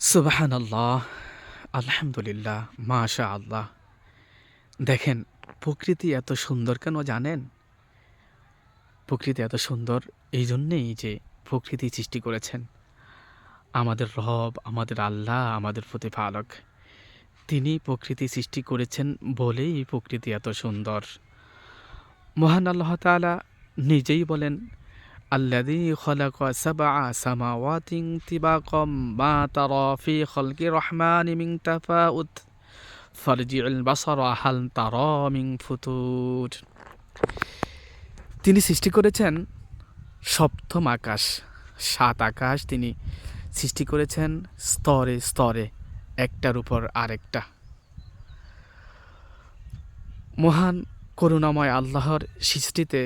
সুবাহান আল্লাহ আলহামদুলিল্লাহ মাশা আল্লাহ দেখেন, প্রকৃতি এত সুন্দর কেন জানেন? প্রকৃতি এত সুন্দর এই জন্যেই যে প্রকৃতি সৃষ্টি করেছেন। আমাদের রব, আমাদের আল্লাহ, আমাদের প্রতিপালক, তিনি প্রকৃতি সৃষ্টি করেছেন বলেই প্রকৃতি এত সুন্দর। মহান আল্লাহ তাআলা নিজেই বলেন আল্লাদি খলাক সাবা সামাওয়াতিং তিবাকম, মা তারা ফি খলকি রহমান মিং তাফাউত, ফরজিউল বাসর হাল তারা মিং ফুতুর তিনি সৃষ্টি করেছেন সপ্তম আকাশ, সাত আকাশ তিনি সৃষ্টি করেছেন স্তরে স্তরে, একটার উপর আরেকটা। মহান করুণাময় আল্লাহর সৃষ্টিতে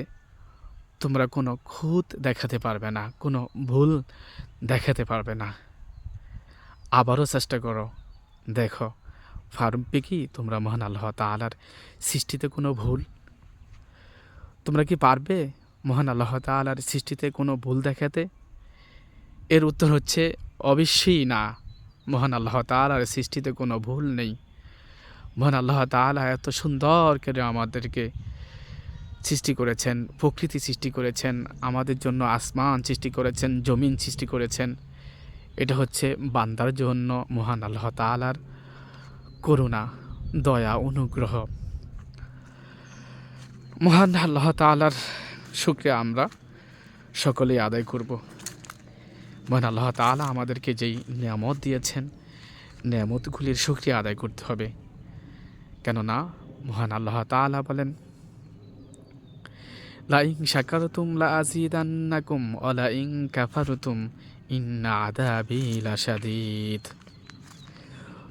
তোমরা কোনো খুঁত দেখাতে পারবে না, কোনো ভুল দেখাতে পারবে না। আবারও চেষ্টা করো। দেখো পারবে কি তোমরা মহান আল্লাহ তালার সৃষ্টিতে কোনো ভুল? তোমরা কি পারবে মহান আল্লাহ তালার সৃষ্টিতে কোনো ভুল দেখাতে? এর উত্তর হচ্ছে, অবশ্যই না। মহান আল্লাহ তালার সৃষ্টিতে কোনো ভুল নেই। মহান আল্লাহ তালা এত সুন্দর করে আমাদেরকে সৃষ্টি করেছেন, প্রকৃতি সৃষ্টি করেছেন, আমাদের জন্য আসমান সৃষ্টি করেছেন, জমিন সৃষ্টি করেছেন। এটা হচ্ছে বান্দার জন্য মহান আল্লাহ তালার করুণা, দয়া, অনুগ্রহ। মহান আল্লাহ তালার শুক্রিয়া আমরা সকলেই আদায় করব। মহান আল্লাহ তালা আমাদেরকে যেই নিয়ামত দিয়েছেন, নিয়ামতগুলির শুক্রিয়া আদায় করতে হবে। কেননা মহান আল্লাহ তালা বলেন লাইং শাকারতুম লা আজিদান্নাকুম ওলা ইং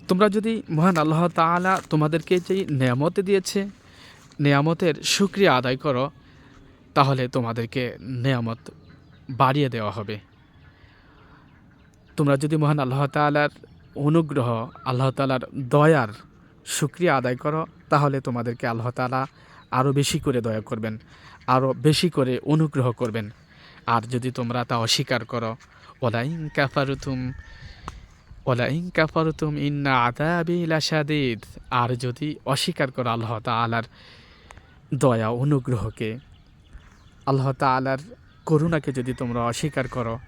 তোমরা যদি মহান আল্লাহ তাআলা তোমাদেরকে যেই নেয়ামত দিয়েছে, নিয়ামতের সুক্রিয়া আদায় করো, তাহলে তোমাদেরকে নিয়ামত বাড়িয়ে দেওয়া হবে। তোমরা যদি মহান আল্লাহ তাআলার অনুগ্রহ, আল্লাহ তাআলার দয়ার সুক্রিয়া আদায় করো, তাহলে তোমাদেরকে আল্লাহ তাআলা আরও বেশি করে দয়া করবেন। আরও বেশি করে অনুগ্রহ করবেন। আর যদি তোমরা তা অস্বীকার করো ওলাইং কাফারুতুম ওলাইং কাফারুতুম ইন্না আদাবি লাসাদিদ আর যদি অস্বীকার করো আল্লাহ তালার দয়া অনুগ্রহকে, আল্লাহ তালার করুণাকে যদি তোমরা অস্বীকার করো,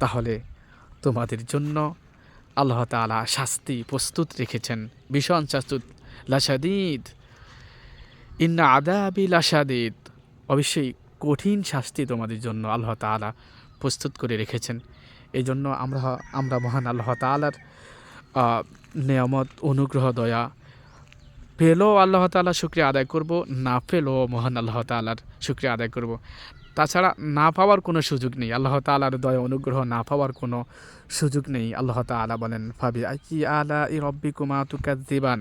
তাহলে তোমাদের জন্য আল্লাহ তালা শাস্তি প্রস্তুত রেখেছেন। ভীষণ শাস্তুত লাসাদিদ ইন্না আদাবি লাসাদিদ অবশ্যই কঠিন শাস্তি তোমাদের জন্য আল্লাহ তালা প্রস্তুত করে রেখেছেন। এই জন্য আমরা আমরা মহান আল্লাহ তালার নিয়ামত, অনুগ্রহ, দয়া পেলেও আল্লাহ তালা শুক্রিয়া আদায় করব, না পেলেও মহান আল্লাহ তালার শুক্রিয়া আদায় করব। তাছাড়া না পাওয়ার কোনো সুযোগ নেই। আল্লাহ তালার দয়া, অনুগ্রহ না পাওয়ার কোনো সুযোগ নেই। আল্লাহ তালা বলেন ভাবি আই আলা ই রব্বি কুমা দিবান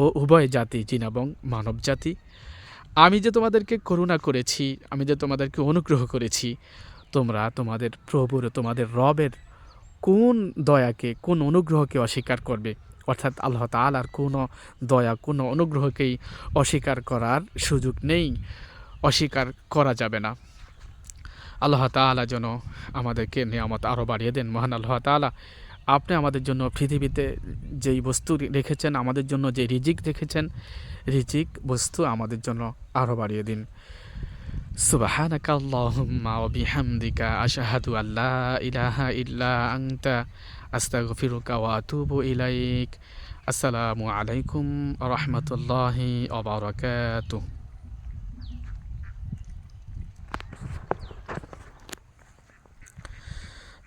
ও উভয় জাতি, জিন এবং মানব জাতি আমি যে তোমাদেরকে করুণা করেছি, আমি যে তোমাদেরকে অনুগ্রহ করেছি, তোমরা তোমাদের প্রভুর, তোমাদের রবের কোন দয়াকে, কোন অনুগ্রহকে অস্বীকার করবে? অর্থাৎ আল্লাহ তালার কোনো দয়া, কোনো অনুগ্রহকেই অস্বীকার করার সুযোগ নেই, অস্বীকার করা যাবে না। আল্লাহ তালা যেন আমাদেরকে নিয়ামত আরও বাড়িয়ে দেন, মহান আল্লাহ তালা আপনি আমাদের জন্য পৃথিবীতে যেই বস্তু রেখেছেন, আমাদের জন্য যে রিজিক রেখেছেন, রিজিক বস্তু আমাদের জন্য আরও বাড়িয়ে দিন। সুবাহানাকা আল্লাহুম্মা ওয়া বিহামদিকা আশহাদু আল্লা ইলাহা ইল্লা আনতা, আস্তাগফিরুকা ওয়া আতুবু ইলাইক। আসসালামু আলাইকুম ওয়া রাহমাতুল্লাহি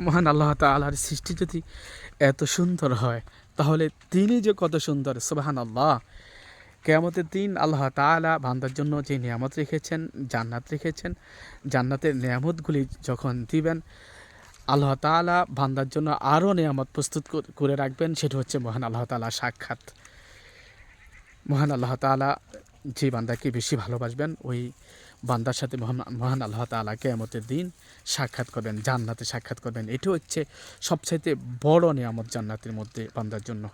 মহান আল্লাহ তালার সৃষ্টি যদি এত সুন্দর হয়, তাহলে তিনি যে কত সুন্দর সুবাহান আল্লাহ কেয়ামতের দিন আল্লাহ তালা বান্দার জন্য যে নিয়ামত রেখেছেন, জান্নাত রেখেছেন, জান্নাতের নিয়ামতগুলি যখন দিবেন, আল্লাহ তাআলা বান্দার জন্য আরও নিয়ামত প্রস্তুত করে রাখবেন, সেটা হচ্ছে মহান আল্লাহ তাআলা সাক্ষাৎ। মহান আল্লাহ তাআলা যে বান্দাকে বেশি ভালোবাসবেন, ওই বান্দার সাথে মহান আল্লাহ তালা কেয়ামতের দিন সাক্ষাৎ করবেন, জান্নাতে সাক্ষাৎ করবেন। এটি হচ্ছে সবচাইতে বড় নিয়ামত জান্নাতের মধ্যে বান্দার জন্য।